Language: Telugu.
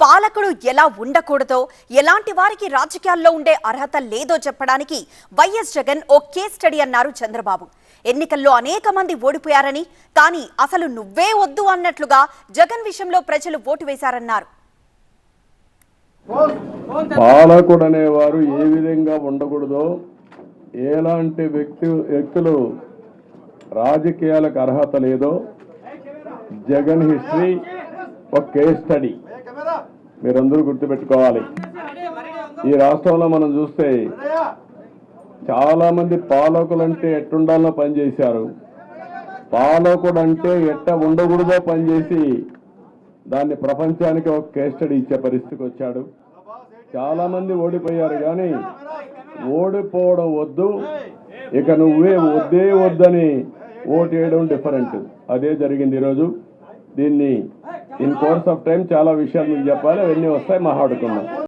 పాలకుడు ఎలా ఉండకూడదో ఎలాంటి వారికి రాజకీయాల్లో ఉండే అర్హత లేదో చెప్పడానికి వైఎస్ జగన్ ఓ కేస్ స్టడీ అన్నారు చంద్రబాబు. ఎన్నికల్లో అనేక మంది ఓడిపోయారని కానీ అసలు నువ్వే వద్దు అన్నట్లుగా జగన్ విషయంలో ప్రజలు ఓటు వేశారన్నారు. పాలకుడు అనేవారు ఏ విధంగా ఉండకూడదో ఎలాంటి వ్యక్తి వ్యక్తులు రాజకీయాలకు అర్హత లేదో జగన్ హిస్టరీ ఒక కేస్ స్టడీ. మీరందరూ గుర్తుపెట్టుకోవాలి. ఈ రాష్ట్రంలో మనం చూస్తే చాలామంది పాలకులు అంటే ఎట్టుండాలో పనిచేశారు. పాలకుడు అంటే ఎట్ట ఉండకూడదో పనిచేసి దాన్ని ప్రపంచానికి ఒక కేస్ స్టడీ ఇచ్చే పరిస్థితికి వచ్చాడు. చాలామంది ఓడిపోయారు కానీ ఓడిపోవడం వద్దు ఇక నువ్వే వద్దే వద్దని ఓటేయడం డిఫరెంట్ అదే జరిగింది ఈరోజు. దీన్ని ఇన్ కోర్స్ ఆఫ్ టైం చాలా విషయాలు మీకు చెప్పాలి అవన్నీ వస్తాయి మాట్లాడుకుందాం